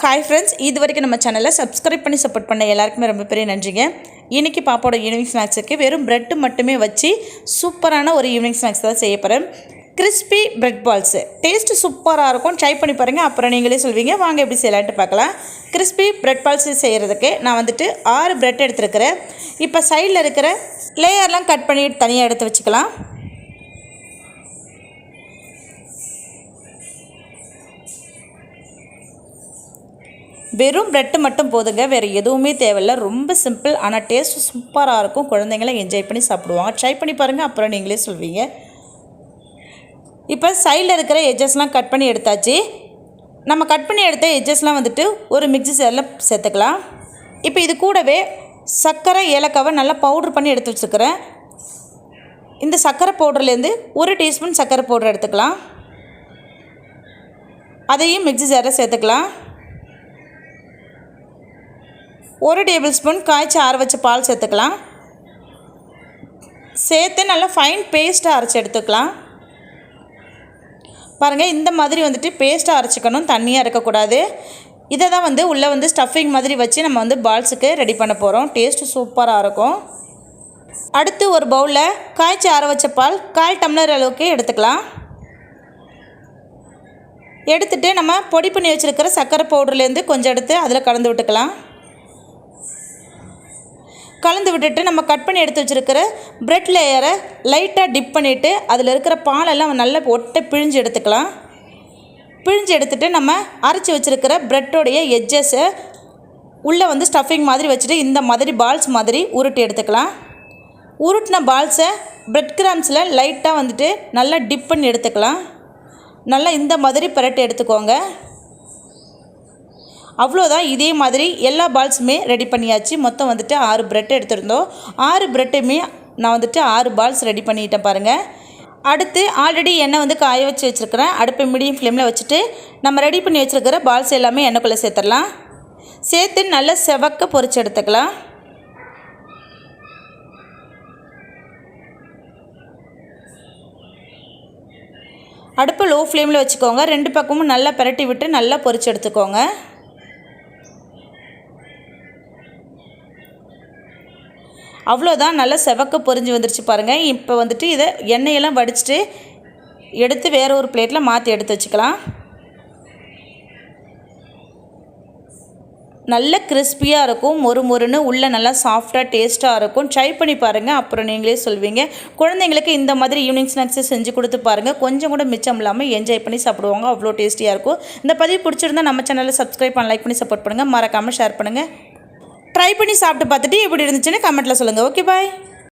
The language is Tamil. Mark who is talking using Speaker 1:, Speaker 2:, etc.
Speaker 1: ஹாய் ஃப்ரெண்ட்ஸ் இது வரைக்கும் நம்ம சேனலை சப்ஸ்கிரைப் பண்ணி சப்போர்ட் பண்ண எல்லாருக்குமே ரொம்ப பெரிய நன்றிங்க. இன்றைக்கி பாப்போட ஈவினிங் ஸ்நாக்ஸுக்கு வெறும் பிரெட்டு மட்டுமே வச்சு சூப்பரான ஒரு ஈவினிங் ஸ்நாக்ஸ் தான் செய்ய போகிறேன் கிறிஸ்பி பிரெட் பால்ஸு டேஸ்ட்டு சூப்பராக இருக்கும். ட்ரை பண்ணி பாருங்கள் அப்புறம் நீங்களே சொல்வீங்க. வாங்க எப்படி செய்யலான்ட்டு பார்க்கலாம். கிறிஸ்பி பிரெட் பால்ஸ் செய்கிறதுக்கு நான் வந்துட்டு ஆறு பிரெட் எடுத்துருக்கிறேன். இப்போ சைடில் இருக்கிற லேயர்லாம் கட் பண்ணி தனியாக எடுத்து வச்சுக்கலாம். வெறும் ப்ரெட்டு மட்டும் போதுங்க. வேறு எதுவுமே தேவையில்ல. ரொம்ப சிம்பிள் ஆனால் டேஸ்ட் சூப்பராக இருக்கும். குழந்தைங்களாம் என்ஜாய் பண்ணி சாப்பிடுவாங்க. ட்ரை பண்ணி பாருங்கள் அப்புறம் நீங்களே சொல்வீங்க. இப்போ சைடில் இருக்கிற எஜ்ஜஸ்லாம் கட் பண்ணி எடுத்தாச்சு. நம்ம கட் பண்ணி எடுத்த எஜ்ஜஸ்லாம் வந்துட்டு ஒரு மிக்ஸி சேரில் சேர்த்துக்கலாம். இப்போ இது கூடவே சர்க்கரை ஏலக்காவை நல்லா பவுட்ரு பண்ணி எடுத்து வச்சுக்கிறேன். இந்த சர்க்கரை பவுடர்லேருந்து ஒரு டீஸ்பூன் சர்க்கரை பவுடர் எடுத்துக்கலாம். அதையும் மிக்ஸி சேரில் சேர்த்துக்கலாம். ஒரு டேபிள் ஸ்பூன் காய்ச்சி ஆற வச்ச பால் சேர்த்துக்கலாம். சேர்த்து நல்லா ஃபைன் பேஸ்ட்டாக அரைச்சி எடுத்துக்கலாம். பாருங்கள் இந்த மாதிரி வந்துட்டு பேஸ்ட்டாக அரைச்சிக்கணும். தண்ணியாக இருக்கக்கூடாது. இதை தான் வந்து உள்ளே வந்து ஸ்டஃபிங் மாதிரி வச்சு நம்ம வந்து பால்ஸுக்கு ரெடி பண்ண போகிறோம் டேஸ்ட்டு சூப்பராக இருக்கும். அடுத்து ஒரு பவுலில் காய்ச்சி ஆற வச்ச பால் கால் டம்ளர் அளவுக்கு எடுத்துக்கலாம். எடுத்துகிட்டு நம்ம பொடி பண்ணி வச்சுருக்கிற சர்க்கரை பவுடர்லேருந்து கொஞ்சம் எடுத்து அதில் கலந்து விட்டுக்கலாம். கலந்து விட்டுட்டு நம்ம கட் பண்ணி எடுத்து வச்சுருக்கிற ப்ரெட் லேயரை லைட்டாக டிப் பண்ணிவிட்டு அதில் இருக்கிற பாலெல்லாம் நல்லா ஒட்டை பிழிஞ்சு எடுத்துக்கலாம். பிழிஞ்சு எடுத்துகிட்டு நம்ம அரைச்சி வச்சுருக்கிற ப்ரெட்டோடைய எட்ஜஸை உள்ளே வந்து ஸ்டஃபிங் மாதிரி வச்சுட்டு இந்த மாதிரி பால்ஸ் மாதிரி உருட்டி எடுத்துக்கலாம். உருட்டின பால்ஸை ப்ரெட் கிராம்ஸில் லைட்டாக வந்துட்டு நல்லா டிப் பண்ணி எடுத்துக்கலாம். நல்லா இந்த மாதிரி பரட்டி எடுத்துக்கோங்க. அவ்வளோதான் இதே மாதிரி எல்லா பால்ஸுமே ரெடி பண்ணியாச்சு. மொத்தம் வந்துட்டு ஆறு ப்ரெட் எடுத்திருந்தோம். ஆறு பிரெட்டுமே நான் வந்துட்டு ஆறு பால்ஸ் ரெடி பண்ணிட்டேன் பாருங்கள் அடுத்து ஆல்ரெடி எண்ணெய் வந்து காய வச்சு வச்சுருக்கிறேன். அடுப்பை மீடியம் ஃப்ளேமில் வச்சுட்டு நம்ம ரெடி பண்ணி வச்சுருக்கிற பால்ஸ் எல்லாமே எண்ணெய்க்குள்ளே சேர்த்துடலாம். சேர்த்து நல்லா செவக்க பொரிச்சு எடுத்துக்கலாம். அடுப்பை லோ ஃப்ளேமில் வச்சுக்கோங்க. ரெண்டு பக்கமும் நல்லா பிரட்டி விட்டு நல்லா பொரிச்சு எடுத்துக்கோங்க. அவ்வளோதான் நல்லா செவக்க பொரிஞ்சு வந்துருச்சு பாருங்கள் இப்போ வந்துட்டு இதை எண்ணெயெல்லாம் வடிச்சிட்டு எடுத்து வேறு ஒரு பிளேட்டில் மாற்றி எடுத்து வச்சுக்கலாம். நல்ல கிறிஸ்பியாக இருக்கும். மொறு மொறுன்னு உள்ளே நல்லா சாஃப்டாக டேஸ்ட்டாக இருக்கும். ட்ரை பண்ணி பாருங்கள் அப்புறம் நீங்களே சொல்வீங்க. குழந்தைங்களுக்கு இந்த மாதிரி ஈவினிங் ஸ்நாக்ஸை செஞ்சு கொடுத்து பாருங்கள் கொஞ்சம் கூட மிச்சம் இல்லாமல் என்ஜாய் பண்ணி சாப்பிடுவாங்க. அவ்வளோ டேஸ்டியாக இருக்கும். இந்த பதிவு பிடிச்சிருந்தா நம்ம சேனலில் சப்ஸ்கிரைப் பண்ண லைக் பண்ணி சப்போர்ட் பண்ணுங்கள் மறக்காமல் ஷேர் பண்ணுங்கள் ட்ரை பண்ணி சாப்பிட்டு பார்த்துட்டு எப்படி இருந்துச்சுன்னு கமெண்ட்டில் சொல்லுங்கள் ஓகே பாய்